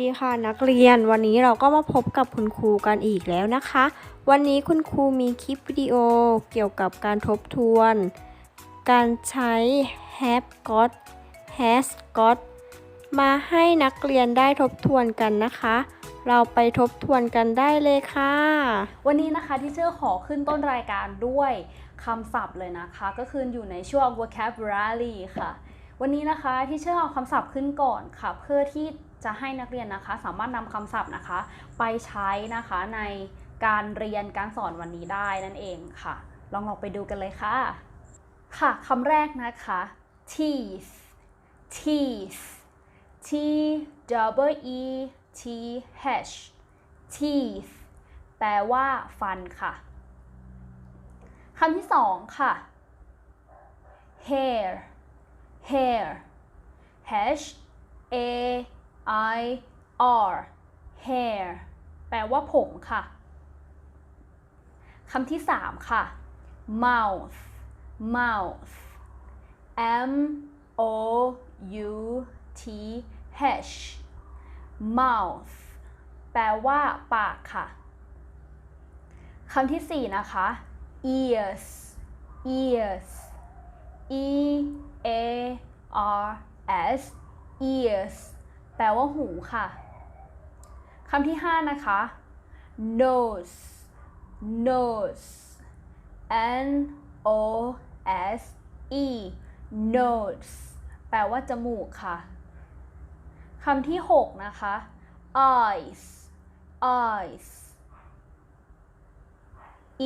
ดีค่ะนักเรียนวันนี้เราก็มาพบกับคุณครูกันอีกแล้วนะคะ วันนี้คุณครูมีคลิปวิดีโอเกี่ยวกับการทบทวน การใช้ have got has got มาให้นักเรียนได้ทบทวนกันนะคะ เราไปทบทวนกันได้เลยค่ะ วันนี้นะคะที่เชอร์ขอขึ้นต้นรายการด้วยคำศัพท์เลยนะคะ ก็คืออยู่ในช่วง vocabulary ค่ะ วันนี้นะคะที่เชอร์เอาคำศัพท์ขึ้นก่อนค่ะ เพื่อที่ จะให้นักเรียนนะคะ สามารถนำคำศัพท์นะคะ ไปใช้นะคะในการเรียนการสอนวันนี้ได้นั่นเองค่ะ ลองลองไปดูกันเลยค่ะ ค่ะคำแรกนะคะ teeth teeth T W E T H teeth แปลว่าฟันค่ะ คำที่สองค่ะ hair hair H A I R hair แปลว่าผมค่ะ คำที่สามค่ะ mouth mouth M O U T H mouth แปลว่าปากค่ะ คำที่สี่นะคะ ears ears E A R S ears แปลว่าหูค่ะคำที่ห้านะคะ nose nose N O S E nose แปลว่าจมูกค่ะคำที่ 6 นะคะ eyes eyes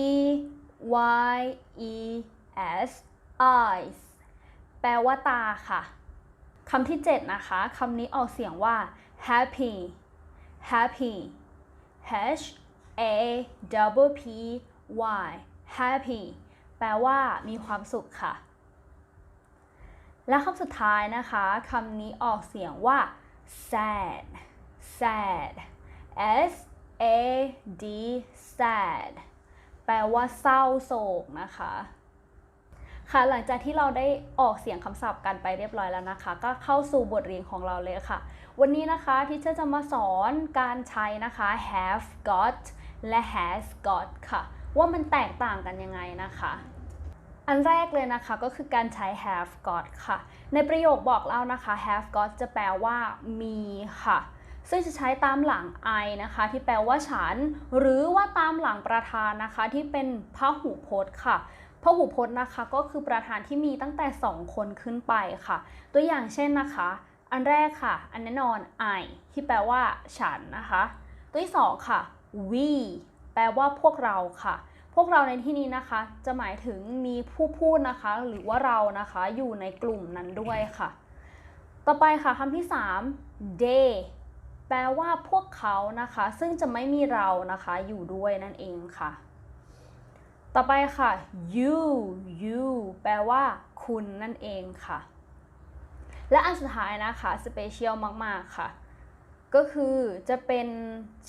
E Y E S eyes แปลว่าตาค่ะ คำที่ 7 นะคะคำนี้ออกเสียงว่า happy happy H A W P Y happy แปลว่ามีความสุขค่ะ และคำสุดท้ายนะคะคำนี้ออกเสียงว่า sad sad S A D sad แปลว่าเศร้าโศกนะคะ ค่ะหลังจากที่เราได้ออกเสียงคำศัพท์กันไปเรียบร้อยแล้วนะคะ ก็เข้าสู่บทเรียนของเราเลยค่ะ วันนี้นะคะที่เชอร์จะมาสอนการใช้นะคะ have got และ has got ค่ะ ว่ามันแตกต่างกันยังไงนะคะ อันแรกเลยนะคะก็คือการใช้ have got ค่ะ ในประโยคบอกเล่านะคะ have got จะแปลว่ามีค่ะซึ่งจะใช้ตามหลัง I นะคะ ที่แปลว่าฉัน หรือว่าตามหลังประธานนะคะ ที่เป็นพหูพจน์ค่ะ พหูพจน์นะคะก็คือประธานที่มีตั้งแต่ 2 คนขึ้นไปค่ะ ตัวอย่างเช่นนะคะ อันแรกค่ะ อันแน่นอน I ที่แปลว่า ฉันนะคะ ตัวที่สองค่ะ we แปลว่าพวกเราค่ะ พวกเราในที่นี้นะคะ จะหมายถึงมีผู้พูดนะคะ หรือว่าเรานะคะอยู่ในกลุ่มนั้นด้วยค่ะ ต่อไปค่ะคำที่ 3 they แปลว่าพวกเขานะคะ ซึ่งจะไม่มีเรานะคะอยู่ด้วยนั่นเองค่ะ ต่อไปค่ะ you you แปลว่า คุณนั่นเองค่ะ และอันสุดท้ายนะคะ special มาก ๆ ค่ะ ก็คือจะเป็น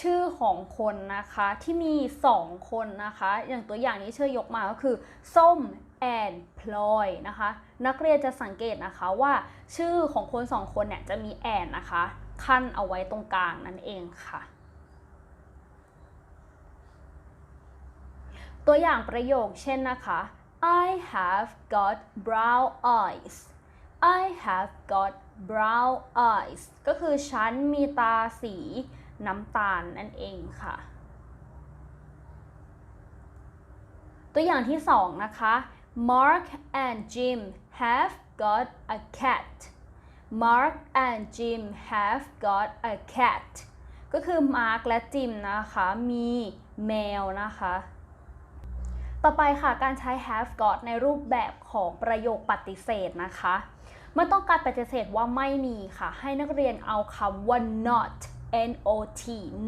ชื่อของคนนะคะที่มี 2 คนนะคะ อย่างตัวอย่างนี้เชื่อยกมาก็คือ ส้มแอนพลอยนะคะ นักเรียนจะสังเกตนะคะว่าชื่อของคนสองคนเนี่ยจะมีแอนนะคะ ขั้นเอาไว้ตรงกลางนั่นเองค่ะ ตัวอย่างประโยคเช่นนะคะ I have got brown eyes I have got brown eyes ก็คือฉันมีตาสีน้ำตาลนั่นเองค่ะ ตัวอย่างที่สองนะคะ Mark and Jim have got a cat Mark and Jim have got a cat ก็คือ Mark และ Jim นะคะ มีแมวนะคะ ต่อไปค่ะการใช้ have got ในรูปแบบของประโยคปฏิเสธนะคะเมื่อต้องการปฏิเสธว่าไม่มีค่ะ ให้นักเรียนเอาคำว่า not n o t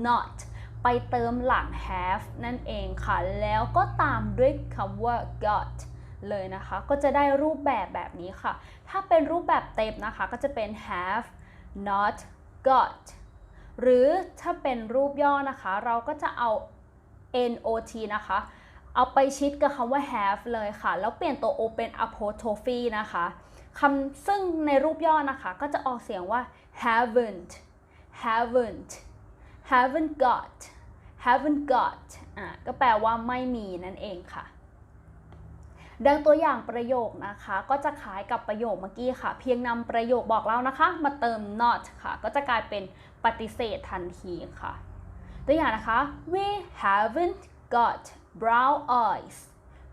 not ไปเติมหลัง have นั่นเองค่ะ แล้วก็ตามด้วยคำว่า got เลยนะคะ ก็จะได้รูปแบบแบบนี้ค่ะ ถ้าเป็นรูปแบบเต็มนะคะ ก็จะเป็น have not got หรือถ้าเป็นรูปย่อนะคะ เราก็จะเอา not นะคะ เอาไปชิดกับคำว่า have เลยค่ะ แล้วเปลี่ยนตัว o เป็น apostrophe นะคะคำซึ่งในรูปย่อนะคะ ก็จะออกเสียงว่า haven't haven't haven't got haven't got อะก็แปลว่าไม่มีนั่นเองค่ะ ดังตัวอย่างประโยคนะคะ ก็จะคล้ายกับประโยคเมื่อกี้ค่ะ เพียงนำประโยคบอกเล่านะคะ มาเติม not ค่ะ ก็จะกลายเป็นปฏิเสธทันทีค่ะ ตัวอย่างนะคะ we haven't got brown eyes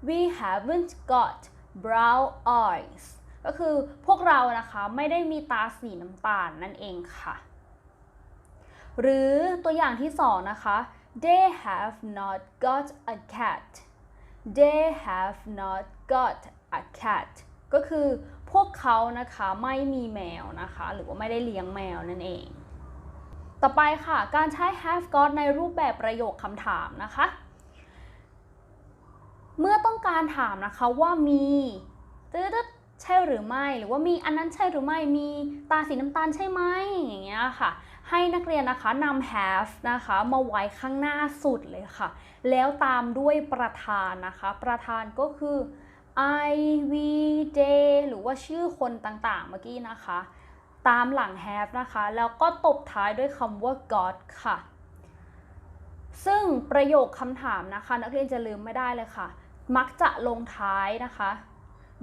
we haven't got brown eyes ก็คือพวกเรานะคะไม่ได้มีตาสีน้ำตาลนั่นเองค่ะ หรือตัวอย่างที่สองนะคะ they have not got a cat they have not got a cat ก็คือพวกเขานะคะไม่มีแมวนะคะ หรือว่าไม่ได้เลี้ยงแมวนั่นเอง ต่อไปค่ะ การใช้ have got ในรูปแบบประโยคคำถามนะคะ เมื่อต้องการถามนะคะว่ามีตึ๊ดใช่หรือไม่ หรือว่ามีอันนั้นใช่หรือไม่ มีตาสีน้ำตาลใช่ไหมอย่างเงี้ยค่ะ ให้นักเรียนนะคะนำ have นะคะมาไว้ข้างหน้าสุดเลยค่ะ แล้วตามด้วยประธานนะคะ ประธานก็คือ I we they หรือว่าชื่อคนต่างๆ เมื่อกี้นะคะ ตามหลัง have นะคะ แล้วก็ตบท้ายด้วยคำว่า got ค่ะ ซึ่งประโยคคำถามนะคะ นักเรียนจะลืมไม่ได้เลยค่ะ มักจะลงท้ายนะคะ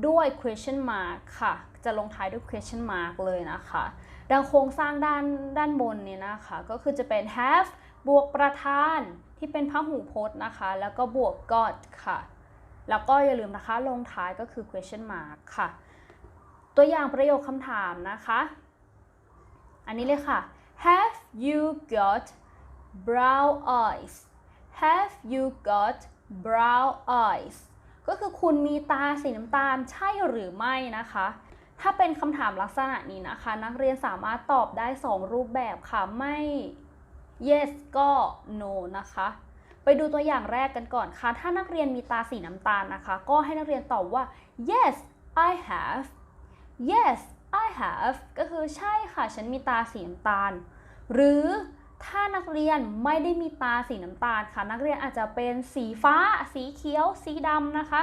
ด้วย question mark ค่ะ จะลงท้ายด้วย question mark เลยนะคะ ดังโครงสร้างด้านด้านบนเนี่ยนะคะ ก็คือจะเป็น have บวกประธานที่เป็นพหูพจน์นะคะ แล้วก็บวก got ค่ะ แล้วก็อย่าลืมนะคะ ลงท้ายก็คือ question mark ค่ะ ตัวอย่างประโยคคำถามนะคะ อันนี้เลยค่ะ Have you got brown eyes Have you got brown eyes ก็คือคุณมีตาสีน้ำตาลใช่หรือไม่นะคะ ถ้าเป็นคำถามลักษณะนี้นะคะ นักเรียนสามารถตอบได้ 2 รูปแบบค่ะ ไม่ yes ก็ no นะคะ ไปดูตัวอย่างแรกกันก่อนค่ะ ถ้านักเรียนมีตาสีน้ำตาลนะคะ ก็ให้นักเรียนตอบว่า yes I have yes I have ก็คือใช่ค่ะ ฉันมีตาสีน้ำตาล หรือ ถ้านักเรียนไม่ได้มีตาสีน้ำตาลค่ะ นักเรียนอาจจะเป็นสีฟ้า สีเขียว สีดำนะคะ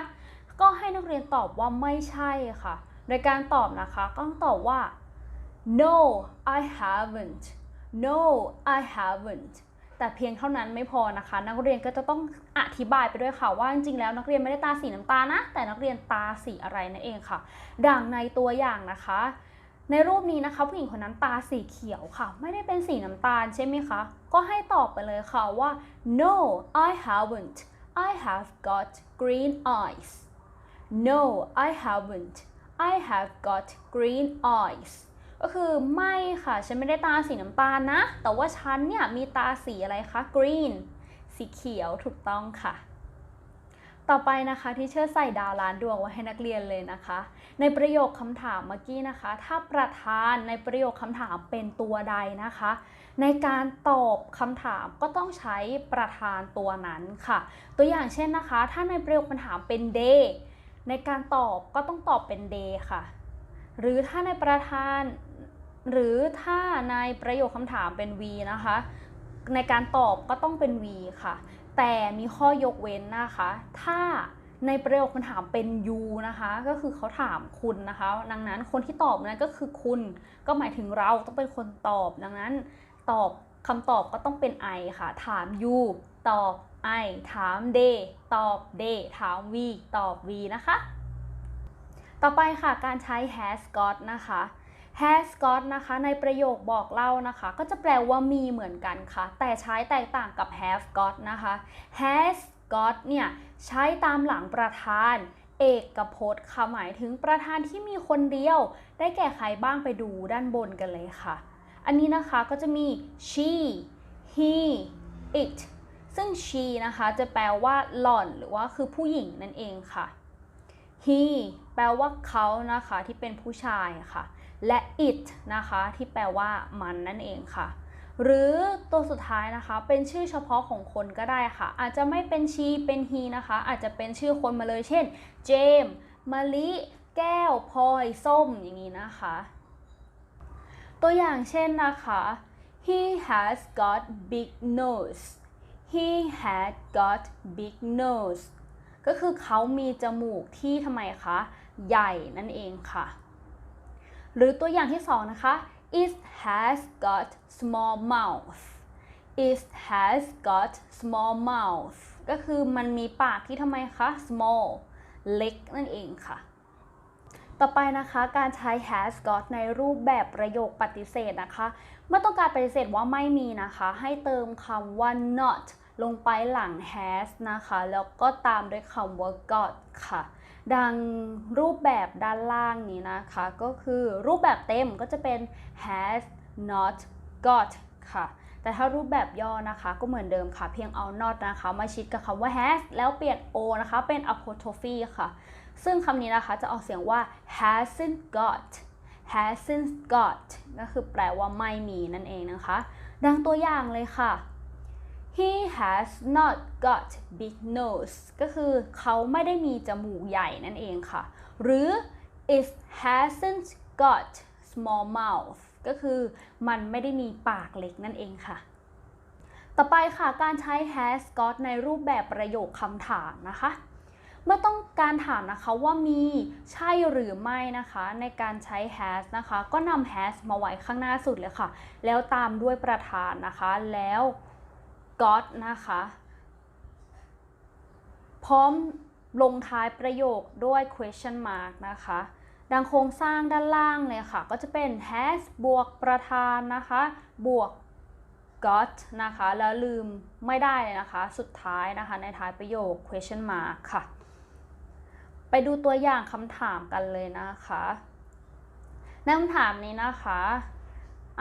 ก็ให้นักเรียนตอบว่าไม่ใช่ค่ะ โดยการตอบนะคะก็ต้องตอบว่า no I haven't no I haven't แต่เพียงเท่านั้นไม่พอนะคะ นักเรียนก็จะต้องอธิบายไปด้วยค่ะว่าจริงๆแล้วนักเรียนไม่ได้ตาสีน้ำตาลนะ แต่นักเรียนตาสีอะไรนั่นเองค่ะ ดังในตัวอย่างนะคะ ในรูปนี้นะคะผู้หญิงคนนั้นตาสีเขียวค่ะ ไม่ได้เป็นสีน้ำตาลใช่ไหมคะ ก็ให้ตอบไปเลยค่ะว่า no I haven't I have got green eyes no I haven't I have got green eyes ก็คือไม่ค่ะ ฉันไม่ได้ตาสีน้ำตาลนะ แต่ว่าฉันเนี่ยมีตาสีอะไรคะ green สีเขียวถูกต้องค่ะ ต่อไปนะคะที่เชื่อใส่ดาวล้านดวงไว้ให้นักเรียนเลยนะคะ ในประโยคคำถามเมื่อกี้นะคะ ถ้าประธานในประโยคคำถามเป็นตัวใดนะคะ ในการตอบคำถามก็ต้องใช้ประธานตัวนั้นค่ะ ตัวอย่างเช่นนะคะ ถ้าในประโยคคำถามเป็น day ในการตอบก็ต้องตอบเป็น day ค่ะ หรือถ้าในประธานหรือถ้าในประโยคคำถามเป็น V นะคะ ในการตอบก็ต้องเป็น V ค่ะ แต่มีข้อยกเว้นนะคะ ถ้าในประโยคคำถามเป็น you นะคะ ก็คือเขาถามคุณนะคะ ดังนั้นคนที่ตอบนั้นก็คือคุณ ก็หมายถึงเราต้องเป็นคนตอบ ดังนั้นตอบคำตอบก็ต้องเป็น I ค่ะ ถาม you ตอบ I ถาม they ตอบ they ถาม we ตอบ we นะคะ ต่อไปค่ะการใช้ has got นะคะ has got นะคะในประโยคบอกเล่านะคะ ก็จะแปลว่ามีเหมือนกันค่ะ แต่ใช้แตกต่างกับ have got นะคะ has got เนี่ยใช้ตามหลังประธาน เอกพจน์ค่ะหมายถึงประธานที่มีคนเดียว ได้แก่ใครบ้างไปดูด้านบนกันเลยค่ะ อันนี้นะคะก็จะมี she he it ซึ่ง she นะคะจะแปลว่าหล่อนหรือว่าคือผู้หญิงนั่นเองค่ะ he แปลว่าเขานะคะที่เป็นผู้ชายค่ะ และ it นะคะที่แปลว่ามันนั่นเองค่ะ หรือตัวสุดท้ายนะคะเป็นชื่อเฉพาะของคนก็ได้ค่ะ อาจจะไม่เป็น she เป็น he นะคะ อาจจะเป็นชื่อคนมาเลยเช่นเจมส์มะลิแก้วพลอยส้มอย่างนี้นะคะ ตัวอย่างเช่นนะคะ he has got big nose he had got big nose ก็คือเขามีจมูกที่ทำไมคะ ใหญ่นั่นเองค่ะ หรือตัวอย่างที่สองนะคะ it has got small mouth it has got small mouth ก็คือมันมีปากที่ทำไมคะ small เล็กนั่นเองค่ะ ต่อไปนะคะการใช้ has got ในรูปแบบประโยคปฏิเสธนะคะเมื่อต้องการปฏิเสธว่าไม่มีนะคะ ให้เติมคำว่า not ลงไปหลัง has นะคะ แล้วก็ตามด้วยคำว่า got ค่ะ ดังรูปแบบด้านล่างนี้นะคะ ก็คือรูปแบบเต็มก็จะเป็น has not got ค่ะ แต่ถ้ารูปแบบย่อนะคะ ก็เหมือนเดิมค่ะ เพียงเอา not นะคะ มาชิดกับคำว่า has แล้วเปลี่ยน o นะคะ เป็น apostrophe ค่ะ ซึ่งคำนี้นะคะจะออกเสียงว่า hasn't got hasn't got ก็คือแปลว่าไม่มีนั่นเองนะคะ ดังตัวอย่างเลยค่ะ he has not got big nose ก็คือเขาไม่ได้มีจมูกใหญ่นั่นเองค่ะ หรือ it hasn't got small mouth ก็คือมันไม่ได้มีปากเล็กนั่นเองค่ะ ต่อไปค่ะการใช้ has got ในรูปแบบประโยคคำถามนะคะ เมื่อต้องการถามนะคะว่ามีใช่หรือไม่นะคะ ในการใช้ has นะคะ ก็นำ has มาไว้ข้างหน้าสุดเลยค่ะ แล้วตามด้วยประธานนะคะแล้ว got นะคะ พร้อมลงท้ายประโยคด้วย question mark นะคะ ดังโครงสร้างด้านล่างเลยค่ะ ก็จะเป็น has บวกประธานนะคะ บวก got นะคะ แล้วลืมไม่ได้เลยนะคะ สุดท้ายนะคะ ในท้ายประโยค question mark ค่ะ ไปดูตัวอย่างคำถามกันเลยนะคะในคำถามนี้นะคะ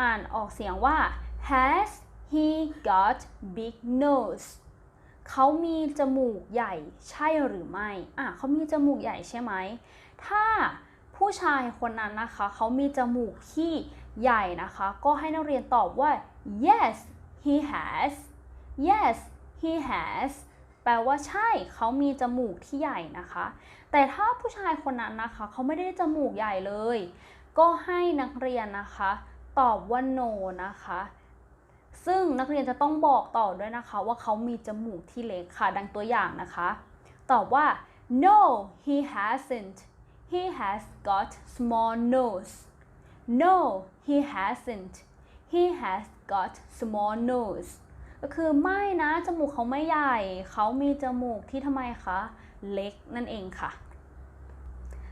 อ่านออกเสียงว่า has he got big nose เขามีจมูกใหญ่ใช่หรือไม่ อะเขามีจมูกใหญ่ใช่ไหม ถ้าผู้ชายคนนั้นนะคะ เขามีจมูกที่ใหญ่นะคะ ก็ให้นักเรียนตอบว่า yes he has yes he has แปลว่าใช่เขามีจมูกที่ใหญ่นะคะ แต่ถ้าผู้ชายคนนั้นนะคะ เขาไม่ได้จมูกใหญ่เลย ก็ให้นักเรียนนะคะ ตอบว่า no นะคะ ซึ่งนักเรียนจะต้องบอกต่อด้วยนะคะ ว่าเขามีจมูกที่เล็กค่ะ ดังตัวอย่างนะคะ ตอบว่า no he hasn't he has got small nose no he hasn't he has got small nose ก็คือไม่นะ จมูกเขาไม่ใหญ่ เขามีจมูกที่ทำไมคะ เล็กนั่นเองค่ะ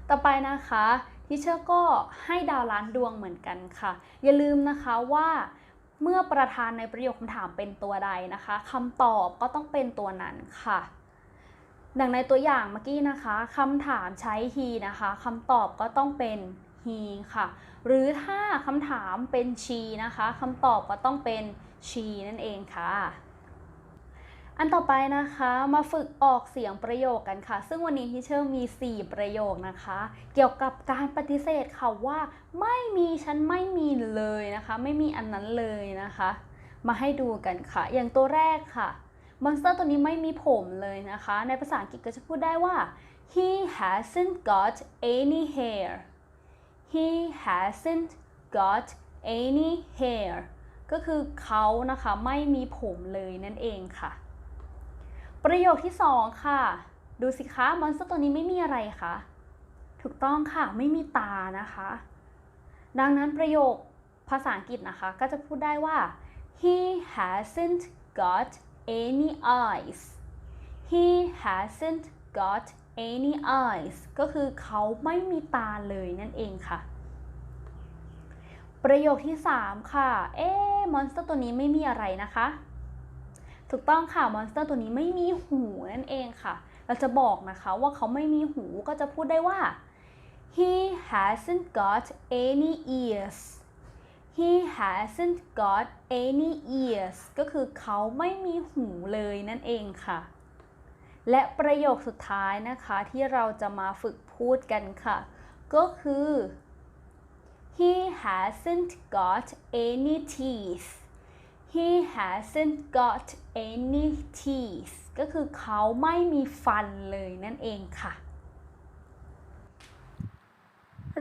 ต่อไปนะคะทิเชอร์ก็ให้ดาวล้านดวงเหมือนกันค่ะ อย่าลืมนะคะว่า เมื่อประธานในประโยคคำถามเป็นตัวใดนะคะคำตอบก็ต้องเป็นตัวนั้นค่ะ ดังในตัวอย่างเมื่อกี้นะคะคำถามใช้ he นะคะคำตอบก็ต้องเป็น he ค่ะ หรือถ้าคำถามเป็น she นะคะคำตอบก็ต้องเป็น she นั่นเองค่ะ อันต่อไปนะคะมาฝึกออกเสียงประโยคกันค่ะ ซึ่งวันนี้ที่เชอร์มี 4 ประโยคนะคะ เกี่ยวกับการปฏิเสธค่ะว่าไม่มีฉันไม่มีเลยนะคะ ไม่มีอันนั้นเลยนะคะ มาให้ดูกันค่ะ อย่างตัวแรกค่ะมอนสเตอร์ตัวนี้ไม่มีผมเลยนะคะ ในภาษาอังกฤษก็จะพูดได้ว่า he hasn't got any hair he hasn't got any hair ก็คือเขานะคะไม่มีผมเลยนั่นเองค่ะ ประโยคที่ 2 ค่ะ ดูสิคะมอนสเตอร์ตัวนี้ไม่มีอะไรคะถูกต้องค่ะไม่มีตานะคะ ดังนั้นประโยคภาษาอังกฤษนะคะ ก็จะพูดได้ว่า he hasn't got any eyes he hasn't got any eyes ก็คือเขาไม่มีตาเลยนั่นเองค่ะ ประโยคที่ 3 ค่ะ เอ๊มอนสเตอร์ตัวนี้ไม่มีอะไรนะคะ ถูกต้องค่ะมอนสเตอร์ตัวนี้ไม่มีหูนั่นเองค่ะ เราจะบอกนะคะว่าเขาไม่มีหูก็จะพูดได้ว่า he hasn't got any ears he hasn't got any ears ก็คือเขาไม่มีหูเลยนั่นเองค่ะ และประโยคสุดท้ายนะคะที่เราจะมาฝึกพูดกันค่ะ ก็คือ he hasn't got any teeth he hasn't got any teeth ก็คือเขาไม่มีฟันเลยนั่นเองค่ะ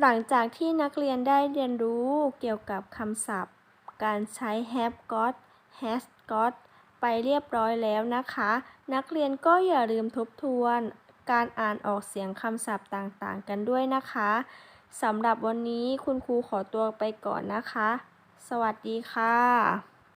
หลังจากที่นักเรียนได้เรียนรู้เกี่ยวกับคำศัพท์ การใช้ have got has got ไปเรียบร้อยแล้วนะคะ นักเรียนก็อย่าลืมทบทวนการอ่านออกเสียงคำศัพท์ต่างๆ กันด้วยนะคะสำหรับวันนี้คุณครูขอตัวไปก่อนนะคะ สวัสดีค่ะ